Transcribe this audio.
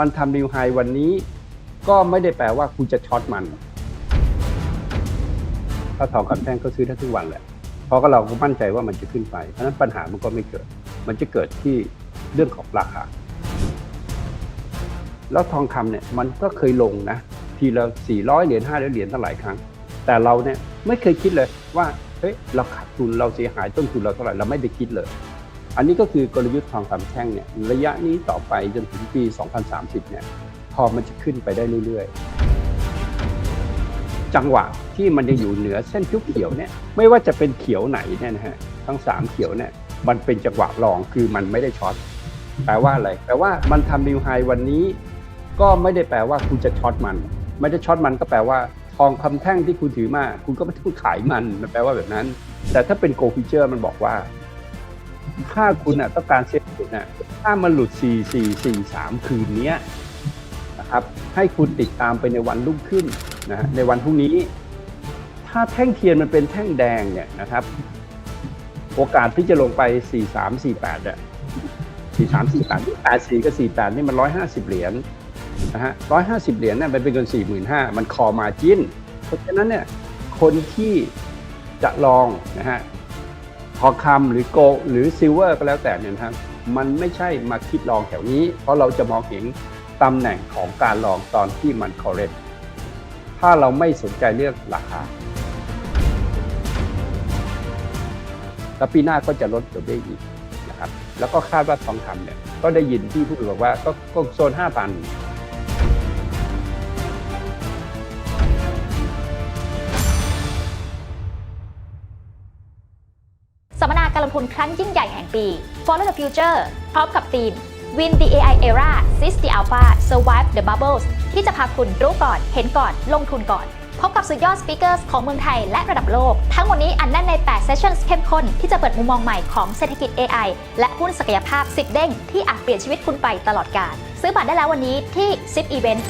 มันทำนิวไฮวันนี้ ก็ไม่ได้แปลว่าคุณจะช็อตมันถ้าทองคำแท่งก็ซื้อได้ทุกวันแหละ เพราะก็เราก็มั่นใจว่ามันจะขึ้นไป เพราะนั้นปัญหามันก็ไม่เกิด มันจะเกิดที่เรื่องของราคา แล้วทองคำเนี่ยมันก็เคยลงนะ ทีละ 400 เหรียญ 500 เหรียญตั้งหลายครั้ง แต่เราเนี่ยไม่เคยคิดเลยว่า เฮ้ย เราขาดทุน เราเสียหายต้นทุนเราเท่าไหร่ เราไม่ได้คิดเลย อันนี้ก็คือกลยุทธ์ทองคำแท่งเนี่ยระยะนี้ต่อไปจนถึงปี 2030 เนี่ยพองมันจะขึ้นไปได้เรื่อยๆ จังหวะที่มันยังอยู่เหนือเส้นเขียวเนี่ยไม่ว่าจะเป็นเขียวไหนเนี่ยนะฮะทั้ง 3 เขียวเนี่ยมันเป็นจังหวะรองคือมันไม่ได้ช็อตแปลว่าอะไรแปลว่ามันทำนิวไฮวันนี้ ก็ไม่ได้แปลว่าคุณจะช็อตมันไม่ได้ช็อตมันก็แปลว่าทองคำแท่งที่คุณถือมา คุณก็ไม่ต้องขายมัน มันแปลว่าแบบนั้น แต่ถ้าเป็นโกลฟิเจอร์มันบอกว่า ถ้าคุณน่ะต้องการเซ็ตสุดน่ะถ้ามันหลุด 4 4 4 3 คืนนี้นะครับให้คุณติดตามไปในวันรุ่งขึ้นนะฮะในวันพรุ่งนี้ ถ้าแท่งเทียนมันเป็นแท่งแดงเนี่ยนะครับ โอกาสที่จะลงไป 4 3 4 8เนี่ย4 3 4 8 8 4กับ48นี่มัน 150 เหรียญนะฮะ150 เหรียญเนี่ยมันเป็นเงิน45,000มันคอมาจิ้น เพราะฉะนั้นเนี่ยคนที่จะลองนะฮะ ทองคำหรือโกลหรือซิลเวอร์ก็แล้วแต่เนี่ยนะครับมันไม่ใช่มาคิดลองแถวนี้ เพราะเราจะมองเห็นตำแหน่งของการลองตอนที่มัน correct ถ้าเราไม่สนใจเรื่องราคาแล้วปีหน้าก็จะลดตัวได้อีกนะครับแล้วก็คาดว่าทองคำเนี่ยก็ได้ยินที่ผู้อื่นบอกว่าก็ก็โซน 5,000 งทุนครั้งยิ่งใหญ่แห่งปี Follow the Future พร้อมกับทีม Win the AI Era Seize the Alpha Survive the Bubbles ที่จะพาคุณรู้ก่อนเห็นก่อนลงทุนก่อน พบกับสุดยอดสปีกเกอร์ของเมืองไทยและระดับโลก ทั้งหมดนี้อันแน่นใน8 s e s s i o n เข้มข้น ที่จะเปิดมุมมองใหม่ของเศรษฐกิจ AI และหุ้นศักยภาพ 10 เด้ง ที่อาจเปลี่ยนชีวิตคุณไปตลอดกาลซื้อบัตรได้แล้ววันนี้ที่10 Event